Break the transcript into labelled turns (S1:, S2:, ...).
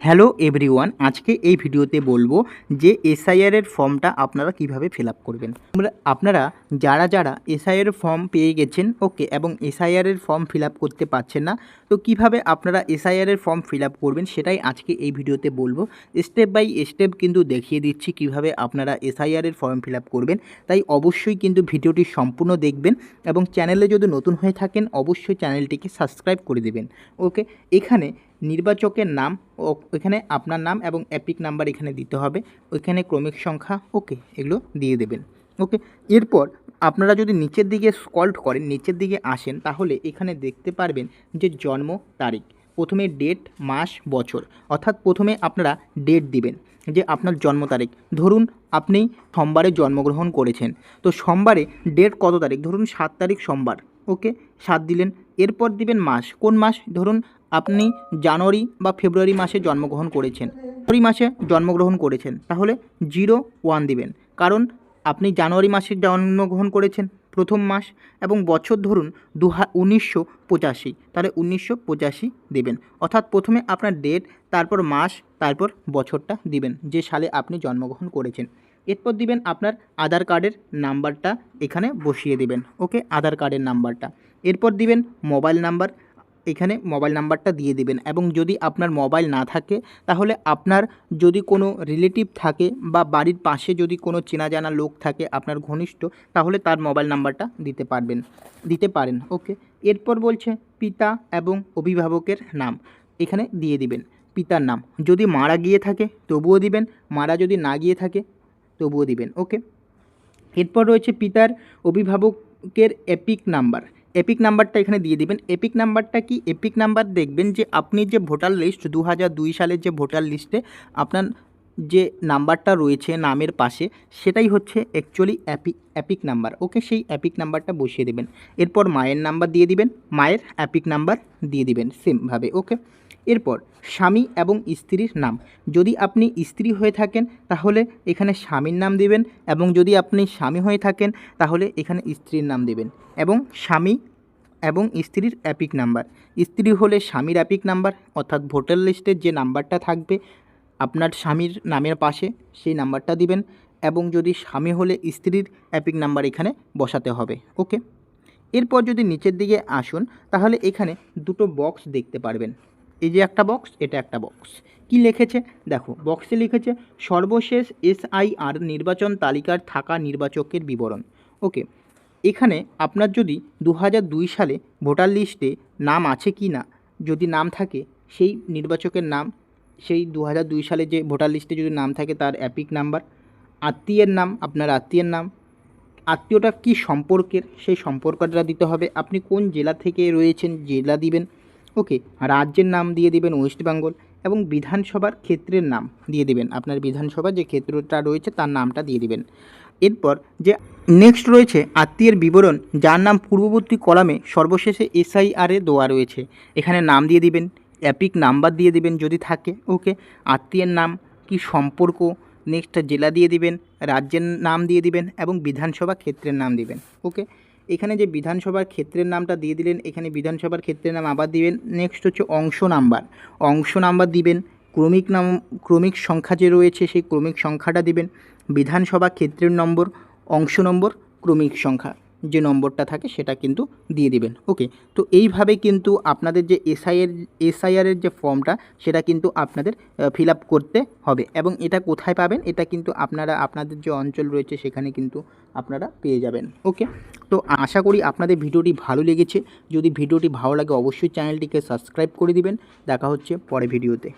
S1: Hello everyone, আজকে এই ভিডিওতে বলব যে এসআইআর এর ফর্মটা আপনারা কীভাবে ফিল করবেন। আপনারা যারা যারা এসআইআর ফর্ম পেয়ে গেছেন, ওকে, এবং এসআইআর এর ফর্ম ফিল করতে পারছেন না, তো কীভাবে আপনারা এসআইআর এর ফর্ম ফিল করবেন সেটাই আজকে এই ভিডিওতে বলব। স্টেপ বাই স্টেপ কিন্তু দেখিয়ে দিচ্ছি কীভাবে আপনারা এসআইআর এর ফর্ম ফিল করবেন, তাই অবশ্যই কিন্তু ভিডিওটি সম্পূর্ণ দেখবেন এবং চ্যানেলে যদি নতুন হয়ে থাকেন, অবশ্যই চ্যানেলটিকে সাবস্ক্রাইব করে দেবেন, ওকে? এখানে নির্বাচকের নাম ও এখানে আপনার নাম এবং অ্যাপিক নাম্বার এখানে দিতে হবে। ওইখানে ক্রমিক সংখ্যা, ওকে, এগুলো দিয়ে দেবেন। ওকে, এরপর আপনারা যদি নিচের দিকে স্কল্ট করেন, নিচের দিকে আসেন, তাহলে এখানে দেখতে পারবেন যে জন্ম তারিখ, প্রথমে ডেট মাস, বছর। অর্থাৎ প্রথমে আপনারা ডেট দিবেন যে আপনার জন্ম তারিখ। ধরুন আপনি সোমবারে জন্মগ্রহণ করেছেন। তো সোমবারে ডেট কত তারিখ? ধরুন সাত তারিখ সোমবার, ওকে, সাত দিলেন। এরপর দিবেন মাস। কোন মাস? ধরুন আপনি জানুয়ারি বা ফেব্রুয়ারি মাসে জন্মগ্রহণ করেছেন। ফেব্রুয়ারি মাসে জন্মগ্রহণ করেছেন, তাহলে জিরো ওয়ান দিবেন। কারণ আপনি জানুয়ারি মাসে জন্মগ্রহণ করেছেন, প্রথম মাস এবং বছর ধরুন দু উনিশশো পঁচাশি। তাহলে উনিশশো পঁচাশি দেবেন। অর্থাৎ প্রথমে আপনার ডেট তারপর মাস, তারপর বছরটা দিবেন, যে সালে আপনি জন্মগ্রহণ করেছেন। এরপর দিবেন আপনার আধার কার্ডের নাম্বারটা এখানে বসিয়ে দিবেন। ওকে, আধার কার্ডের নাম্বারটা। এরপর দিবেন মোবাইল নাম্বার এখানে মোবাইল নাম্বারটা দিয়ে দিবেন। এবং যদি আপনার মোবাইল না থাকে, তাহলে আপনার যদি কোনো রিলেটিভ থাকে বা বাড়ির পাশে যদি কোনো চেনা জানা লোক থাকে, আপনার ঘনিষ্ঠ, তাহলে তার মোবাইল নাম্বারটা দিতে পারবেন, দিতে পারেন ওকে এরপর বলছে পিতা এবং অভিভাবকের নাম। এখানে দিয়ে দিবেন পিতার নাম। যদি মারা গিয়ে থাকে, তবুও দিবেন। মারা যদি না গিয়ে থাকে, তবুও দিবেন ওকে এরপর রয়েছে পিতার অভিভাবকের এপিক নাম্বার এপিক নাম্বারটা এখানে দিয়ে দিবেন। এপিক নাম্বারটা কি? এপিক নাম্বার দেখবেন যে আপনি যে ভোটার লিস্ট দু হাজার দুই সালের যে ভোটার লিস্টে আপনার যে নাম্বারটা রয়েছে নামের পাশে, সেটাই হচ্ছে actually EPIC EPIC number okay সেই অ্যাপিক নাম্বারটা বসিয়ে দেবেন। এরপর মায়ের নাম্বার দিয়ে দিবেন, মায়ের অ্যাপিক নাম্বার দিয়ে দিবেন সেমভাবে ওকে এরপর স্বামী এবং স্ত্রীর নাম। যদি আপনি স্ত্রী হয়ে থাকেন, তাহলে এখানে স্বামীর নাম দিবেন এবং যদি আপনি স্বামী হয়ে থাকেন, তাহলে এখানে স্ত্রীর নাম দেবেন এবং স্বামী এবং স্ত্রীর অ্যাপিক নাম্বার স্ত্রী হলে স্বামীর অ্যাপিক নাম্বার অর্থাৎ ভোটার লিস্টের যে নাম্বারটা থাকবে আপনার স্বামীর নামের পাশে সেই নাম্বারটা দিবেন এবং যদি স্বামী হলে স্ত্রীর অ্যাপিক নাম্বার এখানে বসাতে হবে, ওকে? এরপর যদি নিচের দিকে আসুন, তাহলে এখানে দুটো বক্স দেখতে পারবেন। এই যে একটা বক্স এটা একটা বক্স কি লিখেছে? দেখো বক্সে লিখেছে, সর্বশেষ এসআইআর নির্বাচন তালিকার থাকা নির্বাচকের বিবরণ, ওকে? এখানে আপনার যদি দু সালে ভোটার লিস্টে নাম আছে কি না যদি নাম থাকে, সেই নির্বাচকের নাম সেই দু দুই সালে যে ভোটার লিস্টে যদি নাম থাকে তার অ্যাপিক নাম্বার, আত্মীয়ের নাম, আপনার আত্মীয়ের নাম, আত্মীয়টা কি সম্পর্কের, সেই সম্পর্কটা দিতে হবে। আপনি কোন জেলা থেকে রয়েছেন, জেলা দিবেন, ওকে, রাজ্যের নাম দিয়ে দিবেন, ওয়েস্ট বেঙ্গল, এবং বিধানসভার ক্ষেত্রের নাম দিয়ে দিবেন। আপনার বিধানসভা যে ক্ষেত্রটা রয়েছে তার নামটা দিয়ে দিবেন। এরপর যে নেক্সট রয়েছে আত্মীয়ের বিবরণ, যার নাম পূর্ববর্তী কলামে সর্বশেষে এসআইআরে দেওয়া রয়েছে। এখানে নাম দিয়ে দিবেন অ্যাপিক নাম্বার দিয়ে দিবেন যদি থাকে ওকে আত্মীয়ের নাম কি সম্পর্ক? নেক্সট জেলা দিয়ে দিবেন, রাজ্যের নাম দিয়ে দিবেন এবং বিধানসভা ক্ষেত্রের নাম দিবেন ওকে এখানে যে বিধানসভার ক্ষেত্রের নামটা দিয়ে দিলেন, এখানে বিধানসভার ক্ষেত্রের নাম আবার দিবেন নেক্সট হচ্ছে অংশ নাম্বার। অংশ নাম্বার দিবেন, ক্রমিক নাম, ক্রমিক সংখ্যা যে রয়েছে, সেই ক্রমিক সংখ্যাটা দিবেন, বিধানসভা ক্ষেত্রের নম্বর, অংশ নম্বর, ক্রমিক সংখ্যা। যে নম্বরটা থাকে সেটা কিন্তু দিয়ে দিবেন। ওকে? তো এইভাবে কিন্তু আপনাদের যে এসআইয়ের, এসআইআরের যে ফর্মটা, সেটা কিন্তু আপনাদের ফিল করতে হবে এবং এটা কোথায় পাবেন, এটা কিন্তু আপনারা, আপনাদের যে অঞ্চল রয়েছে সেখানে কিন্তু আপনারা পেয়ে যাবেন। ওকে? তো আশা করি আপনাদের ভিডিওটি ভালো লেগেছে। যদি ভিডিওটি ভালো লাগে অবশ্যই চ্যানেলটিকে সাবস্ক্রাইব করে দিবেন। দেখা হচ্ছে পরে ভিডিওতে।